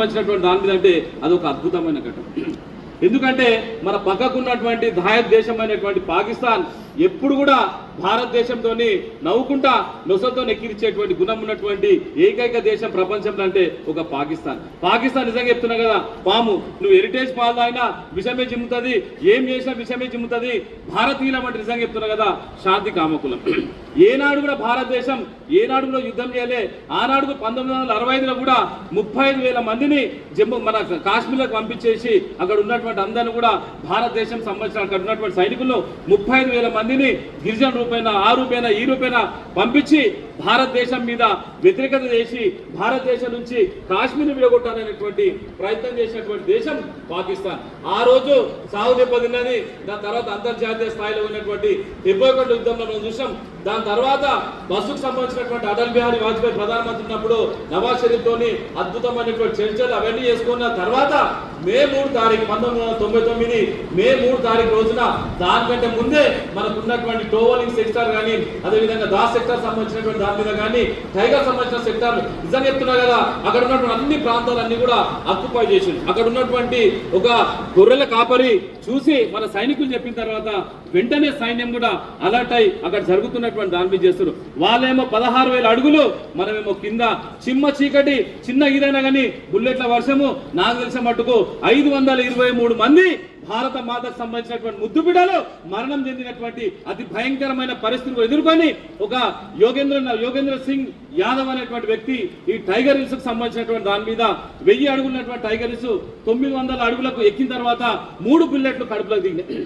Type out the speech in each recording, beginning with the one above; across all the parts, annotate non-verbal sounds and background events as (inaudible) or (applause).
సంబంధించినటువంటి దాని మీద అంటే అది ఒక అద్భుతమైన ఘటన. ఎందుకంటే మన పక్కకున్నటువంటి దాయత్ దేశమైనటువంటి పాకిస్తాన్ ఎప్పుడు కూడా భారతదేశంతో నవ్వుకుంటా నొసలతో నెక్కిరిచ్చేటువంటి గుణం ఉన్నటువంటి ఏకైక దేశం ప్రపంచంలో అంటే ఒక పాకిస్తాన్. పాకిస్తాన్ నిజంగా చెప్తున్నా కదా పాము నువ్వు హెరిటేజ్ పాలు అయినా విషమే చిమ్ముతుంది ఏం చేసినా విషమే చిమ్ముతుంది. భారతీయులం అంటే నిజంగా చెప్తున్నా కదా శాంతి కామకులం. (clears throat) ఏనాడు కూడా భారతదేశం ఏనాడు కూడా యుద్ధం చేయలే. ఆనాడు పంతొమ్మిది వందల అరవై ఐదులో కూడా ముప్పై ఐదు వేల మందిని జమ్మూ మన కాశ్మీర్లకు పంపించేసి అక్కడ ఉన్నటువంటి అందరిని కూడా భారతదేశం సంబంధించిన అక్కడ ఉన్నటువంటి సైనికుల్లో ముప్పై ఐదు వేల మందిని గిరిజన రూపేణ ఆ రూపేణ ఈ రూపైన పంపించి భారతదేశం మీద వ్యతిరేకత చేసి భారతదేశం నుంచి కాశ్మీర్ విడగొట్టాలనేటువంటి ప్రయత్నం చేసినటువంటి దేశం పాకిస్తాన్. ఆ రోజు సాగు దెబ్బతిన్నది దాని తర్వాత అంతర్జాతీయ స్థాయిలో ఉన్నటువంటి డెబ్బై ఒకటి యుద్ధంలో మనం చూసాం. దాని తర్వాత బస్సుకు సంబంధించినటువంటి అటల్ బిహారీ వాజ్పేయి ప్రధానమంత్రి ఉన్నప్పుడు నవాజ్ షరీఫ్తోని అద్భుతమైనటువంటి చర్చలు అవన్నీ చేసుకున్న తర్వాత మే మూడు తారీఖు పంతొమ్మిది వందల తొంభై తొమ్మిది మే మూడు తారీఖు రోజున దానికంటే ముందే మనకున్నటువంటి టోవలింగ్ సెక్టార్ కానీ అదేవిధంగా దాస్ సెక్టార్ సంబంధించినటువంటి దాని మీద కానీ టైగర్ సంబంధించిన సెక్టార్ నిజంగా చెప్తున్నా కదా అక్కడ ఉన్నటువంటి అన్ని ప్రాంతాలన్నీ కూడా అక్యుపై చేసింది. అక్కడ ఉన్నటువంటి ఒక గొర్రెల కాపరి చూసి మన సైనికులు చెప్పిన తర్వాత వెంటనే సైన్యం కూడా అలర్ట్ అయి అక్కడ జరుగుతున్నటువంటి దాని మీద చేస్తారు వాళ్ళేమో పదహారు వేల అడుగులు మనమేమో కింద చిమ్మ చీకటి చిన్న ఇదైనా కానీ బుల్లెట్ల వర్షము నాకు తెలిసిన మట్టుకు ఐదు వందల ఇరవై మూడు మంది భారత మాతకు సంబంధించినటువంటి ముద్దుబిడ్డలు మరణం చెందినటువంటి అతి భయంకరమైన పరిస్థితులు ఎదుర్కొని ఒక యోగేంద్ర యోగేంద్ర సింగ్ యాదవ్ అనేటువంటి వ్యక్తి ఈ టైగర్ హిల్స్కు సంబంధించినటువంటి దాని మీద వెయ్యి అడుగులున్నటువంటి టైగర్ హిల్స్ తొమ్మిది వందల అడుగులకు ఎక్కిన తర్వాత మూడు బుల్లెట్లు కడుపులోకి దిగినాయి.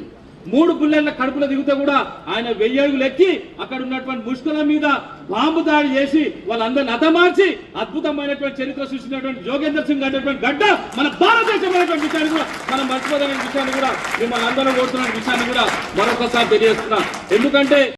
మూడు బుల్లెట్ల కడుపులో దిగితే కూడా ఆయన వెయ్యి అడుగులు ఎక్కి అక్కడ ఉన్నటువంటి ముష్కుల మీద బాంబు దాడి చేసి వాళ్ళందరిని అతమార్చి అద్భుతమైనటువంటి చరిత్ర సృష్టించినటువంటి యోగేంద్ర సింగ్ అనేటువంటి గడ్డ మన భారతదేశమైనటువంటి విషయాన్ని కూడా మనం మర్చిపోదనే విషయాన్ని కూడా మిమ్మల్ని అందరూ కోరుతున్న విషయాన్ని కూడా మరొకసారి తెలియజేస్తున్నాం. ఎందుకంటే